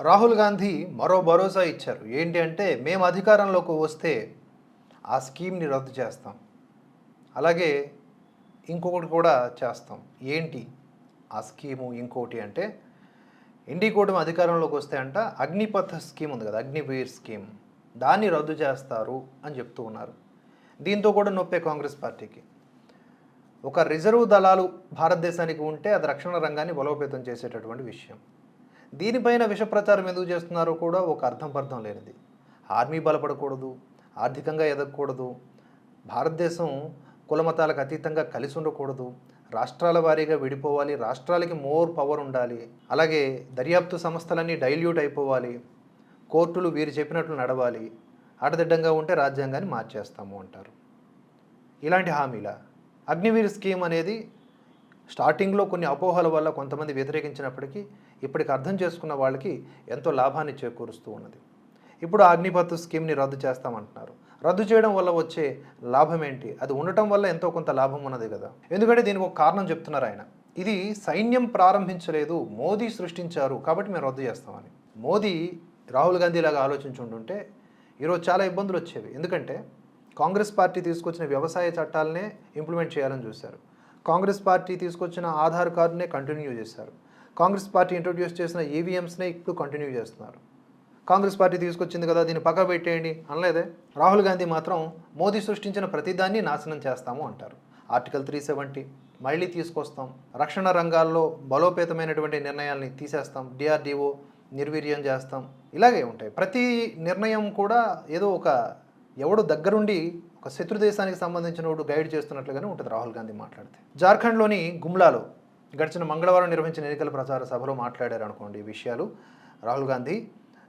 రాహుల్ గాంధీ మరో భరోసా ఇచ్చారు. ఏంటి అంటే మేము అధికారంలోకి వస్తే ఆ స్కీమ్ని రద్దు చేస్తాం. అలాగే ఇంకొకటి కూడా చేస్తాం. ఏంటి? ఆ స్కీము ఇంకోటి అంటే ఇండి కూటమి అధికారంలోకి వస్తే అంట అగ్నిపథ స్కీమ్ ఉంది కదా అగ్నివీర్ స్కీమ్. దాన్ని రద్దు చేస్తారు అని చెప్తూ ఉన్నారు. దీంతో కూడా నొప్పే కాంగ్రెస్ పార్టీకి. ఒక రిజర్వ్ దళాలు భారతదేశానికి ఉంటే అది రక్షణ రంగాన్ని బలోపేతం చేసేటటువంటి విషయం. దీనిపైన విష ప్రచారం ఎందుకు చేస్తున్నారో కూడా ఒక అర్థం పర్థం లేనిది. ఆర్మీ బలపడకూడదు ఆర్థికంగా ఎదగకూడదు భారతదేశం కులమతాలకు అతీతంగా కలిసి ఉండకూడదు రాష్ట్రాల వారీగా విడిపోవాలి రాష్ట్రాలకి మోర్ పవర్ ఉండాలి అలాగే దర్యాప్తు సంస్థలన్నీ డైల్యూట్ అయిపోవాలి కోర్టులు వీరు చెప్పినట్లు నడవాలి అడదిడ్డంగా ఉంటే రాజ్యాంగాన్ని మార్చేస్తాము అంటారు. ఇలాంటి హామీల? అగ్నివీర్ స్కీమ్ అనేది స్టార్టింగ్లో కొన్ని అపోహల వల్ల కొంతమంది వ్యతిరేకించినప్పటికీ ఇప్పటికి అర్థం చేసుకున్న వాళ్ళకి ఎంతో లాభాన్ని చేకూరుస్తూ ఉన్నది. ఇప్పుడు అగ్నిపత్ స్కీమ్ని రద్దు చేస్తామంటున్నారు. రద్దు చేయడం వల్ల వచ్చే లాభం ఏంటి? అది ఉండటం వల్ల ఎంతో కొంత లాభం ఉన్నది కదా. ఎందుకంటే దీనికి ఒక కారణం చెప్తున్నారు ఆయన. ఇది సైన్యం ప్రారంభించలేదు మోదీ సృష్టించారు కాబట్టి మేము రద్దు చేస్తామని. మోదీ రాహుల్ గాంధీ లాగా ఆలోచించుంటుంటే ఈరోజు చాలా ఇబ్బందులు వచ్చేవి. ఎందుకంటే కాంగ్రెస్ పార్టీ తీసుకొచ్చిన వ్యవసాయ చట్టాలనే ఇంప్లిమెంట్ చేయాలని చూశారు. కాంగ్రెస్ పార్టీ తీసుకొచ్చిన ఆధార్ కార్డునే కంటిన్యూ చేశారు. కాంగ్రెస్ పార్టీ ఇంట్రొడ్యూస్ చేసిన ఈవీఎంస్నే ఇప్పుడు కంటిన్యూ చేస్తున్నారు. కాంగ్రెస్ పార్టీ తీసుకొచ్చింది కదా దీన్ని పక్క పెట్టేయండి అనలేదే? రాహుల్ గాంధీ మాత్రం మోదీ సృష్టించిన ప్రతిదాన్ని నాశనం చేస్తాము అంటారు. ఆర్టికల్ త్రీ సెవెంటీ మళ్ళీ తీసుకొస్తాం. రక్షణ రంగాల్లో బలోపేతమైనటువంటి నిర్ణయాల్ని తీసేస్తాం. డిఆర్డిఓ నిర్వీర్యం చేస్తాం. ఇలాగే ఉంటాయి. ప్రతి నిర్ణయం కూడా ఏదో ఒక ఎవడు దగ్గరుండి ఒక శత్రు దేశానికి సంబంధించిన వాడు గైడ్ చేస్తున్నట్లుగానే ఉంటుంది రాహుల్ గాంధీ మాట్లాడితే. జార్ఖండ్లోని గుమ్లాలో గడిచిన మంగళవారం నిర్వహించిన ఎన్నికల ప్రచార సభలో మాట్లాడారు అనుకోండి ఈ విషయాలు. రాహుల్ గాంధీ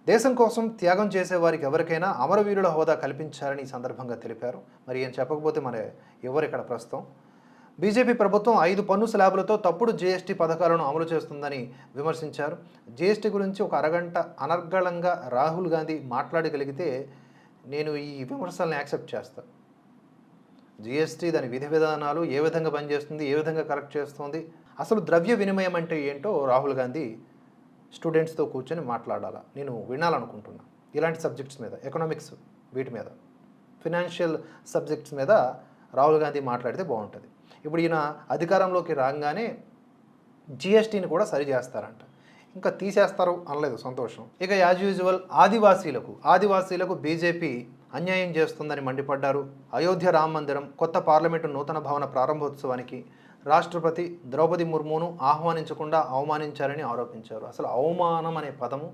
దేశం కోసం త్యాగం చేసే వారికి ఎవరికైనా అమరవీరుల హోదా కల్పించారని ఈ సందర్భంగా తెలిపారు. మరి ఏం చెప్పకపోతే మన ఎవరు ఇక్కడ ప్రస్తుతం? బీజేపీ ప్రభుత్వం ఐదు పన్ను స్లాబులతో తప్పుడు జీఎస్టీ పథకాలను అమలు చేస్తుందని విమర్శించారు. జీఎస్టీ గురించి ఒక అరగంట అనర్గళంగా రాహుల్ గాంధీ మాట్లాడగలిగితే నేను ఈ విమర్శలను యాక్సెప్ట్ చేస్తాను జీఎస్టీ దాని విధి విధానాలు ఏ విధంగా పనిచేస్తుంది ఏ విధంగా కరెక్ట్ చేస్తుంది అసలు ద్రవ్య వినిమయం అంటే ఏంటో రాహుల్ గాంధీ స్టూడెంట్స్తో కూర్చొని మాట్లాడాలా. నేను వినాలనుకుంటున్నా. ఇలాంటి సబ్జెక్ట్స్ మీద ఎకనామిక్స్ వీటి మీద ఫినాన్షియల్ సబ్జెక్ట్స్ మీద రాహుల్ గాంధీ మాట్లాడితే బాగుంటుంది. ఇప్పుడు ఈయన అధికారంలోకి రాగానే జిఎస్టీని కూడా సరి చేస్తారంట. ఇంకా తీసేస్తారు అనలేదు సంతోషం. ఇక యాజ్ యూజువల్ ఆదివాసీలకు ఆదివాసీలకు బీజేపీ అన్యాయం చేస్తుందని మండిపడ్డారు. అయోధ్య రామ మందిరం కొత్త పార్లమెంటు నూతన భవన ప్రారంభోత్సవానికి రాష్ట్రపతి ద్రౌపది ముర్మును ఆహ్వానించకుండా అవమానించారని ఆరోపించారు. అసలు అవమానం అనే పదము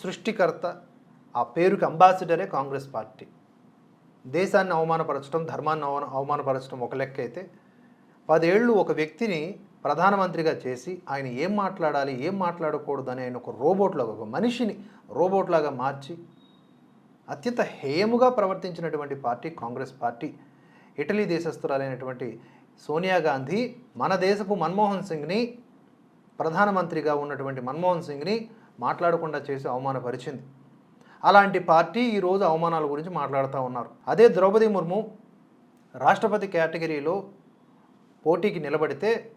సృష్టికర్త ఆ పేరుకి అంబాసిడరే కాంగ్రెస్ పార్టీ. దేశాన్ని అవమానపరచడం ధర్మాన్ని అవమాన అవమానపరచడం ఒక లెక్క అయితే పదేళ్ళు ఒక వ్యక్తిని ప్రధానమంత్రిగా చేసి ఆయన ఏం మాట్లాడాలి ఏం మాట్లాడకూడదు అని ఆయన ఒక రోబోట్లాగా ఒక మనిషిని రోబోట్లాగా మార్చి అత్యంత హేయముగా ప్రవర్తించినటువంటి పార్టీ కాంగ్రెస్ పార్టీ. ఇటలీ దేశస్థురాలైనటువంటి సోనియా గాంధీ మన దేశపు మన్మోహన్ సింగ్ని ప్రధానమంత్రిగా ఉన్నటువంటి మన్మోహన్ సింగ్ని మాట్లాడకుండా చేసి అవమానపరిచింది. అలాంటి పార్టీ ఈరోజు అవమానాల గురించి మాట్లాడుతూ ఉన్నారు. అదే ద్రౌపది ముర్ము రాష్ట్రపతి కేటగిరీలో పోటీకి నిలబడితే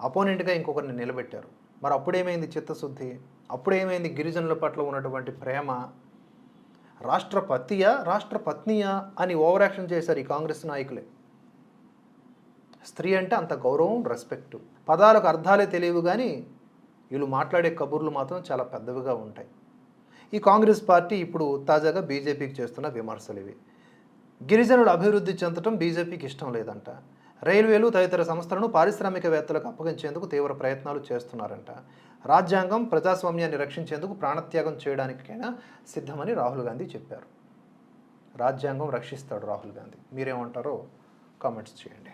అపోనెంట్గా ఇంకొకరిని నిలబెట్టారు. మరి అప్పుడేమైంది చిత్తశుద్ధి? అప్పుడేమైంది గిరిజనుల పట్ల ఉన్నటువంటి ప్రేమ? రాష్ట్రపతియా రాష్ట్రపత్నియా అని ఓవరాక్షన్ చేశారు ఈ కాంగ్రెస్ నాయకులే. స్త్రీ అంటే అంత గౌరవం రెస్పెక్ట్ పదాలకు అర్థాలే తెలియవు కానీ వీళ్ళు మాట్లాడే కబుర్లు మాత్రం చాలా పెద్దవిగా ఉంటాయి. ఈ కాంగ్రెస్ పార్టీ ఇప్పుడు తాజాగా బీజేపీకి చేస్తున్న విమర్శలు ఇవి. గిరిజనులు అభివృద్ధి చెందటం బీజేపీకి ఇష్టం లేదంట. రైల్వేలు తదితర సంస్థలను పారిశ్రామికవేత్తలకు అప్పగించేందుకు తీవ్ర ప్రయత్నాలు చేస్తున్నారంట. రాజ్యాంగం ప్రజాస్వామ్యాన్ని రక్షించేందుకు ప్రాణత్యాగం చేయడానికైనా సిద్ధమని రాహుల్ గాంధీ చెప్పారు. రాజ్యాంగం రక్షిస్తాడు రాహుల్ గాంధీ. మీరేమంటారో కామెంట్స్ చేయండి.